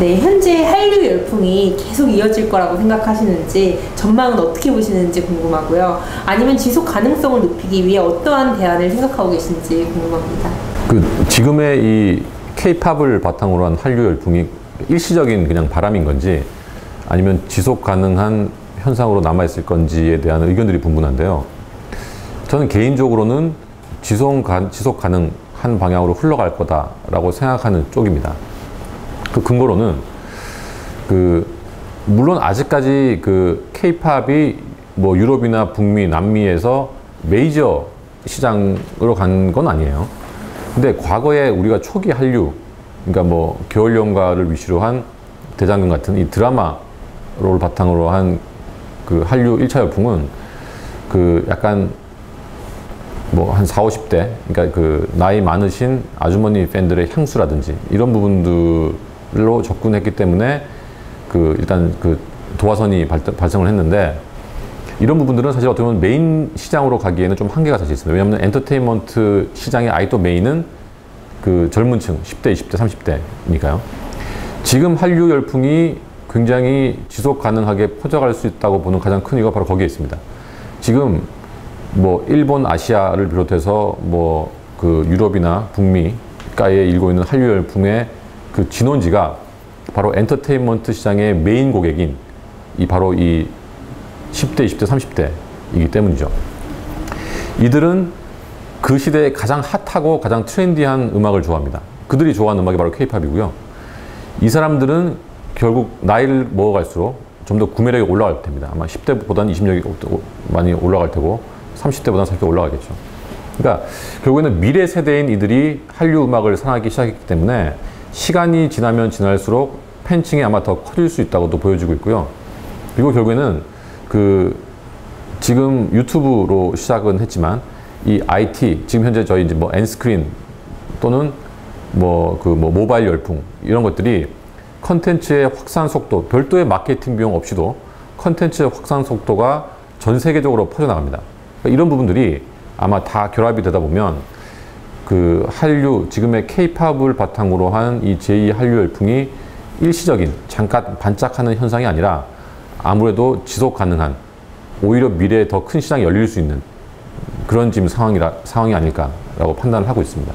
네, 현재 한류 열풍이 계속 이어질 거라고 생각하시는지 전망은 어떻게 보시는지 궁금하고요. 아니면 지속 가능성을 높이기 위해 어떠한 대안을 생각하고 계신지 궁금합니다. 그 지금의 이 K-팝을 바탕으로 한 한류 열풍이 일시적인 그냥 바람인 건지 아니면 지속 가능한 현상으로 남아 있을 건지에 대한 의견들이 분분한데요. 저는 개인적으로는 지속, 가능한 방향으로 흘러갈 거다라고 생각하는 쪽입니다. 그 근거로는 그 물론 아직까지 그 케이팝이 뭐 유럽이나 북미, 남미에서 메이저 시장으로 간 건 아니에요. 근데 과거에 우리가 초기 한류, 그러니까 뭐 겨울 연가를 위시로 한 대장금 같은 이 드라마를 바탕으로 한 그 한류 1차 열풍은 그 약간 뭐 한 4, 50대, 그러니까 그 나이 많으신 아주머니 팬들의 향수라든지 이런 부분들 로 접근했기 때문에 그 일단 그 도화선이 발생을 했는데 이런 부분들은 사실 어떻게 보면 메인 시장으로 가기에는 좀 한계가 사실 있습니다. 왜냐하면 엔터테인먼트 시장의 아이 또 메인은 그 젊은 층, 10대, 20대, 30대니까요. 지금 한류 열풍이 굉장히 지속 가능하게 퍼져갈 수 있다고 보는 가장 큰 이유가 바로 거기에 있습니다. 지금 뭐 일본, 아시아를 비롯해서 뭐 그 유럽이나 북미가에 일고 있는 한류 열풍의 그 진원지가 바로 엔터테인먼트 시장의 메인 고객인 이 바로 이 10대, 20대, 30대이기 때문이죠. 이들은 그 시대에 가장 핫하고 가장 트렌디한 음악을 좋아합니다. 그들이 좋아하는 음악이 바로 케이팝이고요. 이 사람들은 결국 나이를 먹어갈수록 좀 더 구매력이 올라갈 텐니다 아마 10대보다는 20력이 많이 올라갈 테고 30대보다는 살짝 올라가겠죠. 그러니까 결국에는 미래 세대인 이들이 한류 음악을 사랑하기 시작했기 때문에 시간이 지나면 지날수록 팬층이 아마 더 커질 수 있다고도 보여지고 있고요. 그리고 결국에는 그 지금 유튜브로 시작은 했지만 이 IT 지금 현재 저희 이제 뭐 엔스크린 또는 뭐 그뭐 그 뭐 모바일 열풍 이런 것들이 컨텐츠의 확산 속도 별도의 마케팅 비용 없이도 컨텐츠의 확산 속도가 전 세계적으로 퍼져나갑니다. 그러니까 이런 부분들이 아마 다 결합이 되다 보면 그 한류 지금의 케이팝을 바탕으로 한 이 제2 한류 열풍이 일시적인 잠깐 반짝하는 현상이 아니라 아무래도 지속 가능한 오히려 미래에 더 큰 시장이 열릴 수 있는 그런 지금 상황이라 상황이 아닐까라고 판단을 하고 있습니다.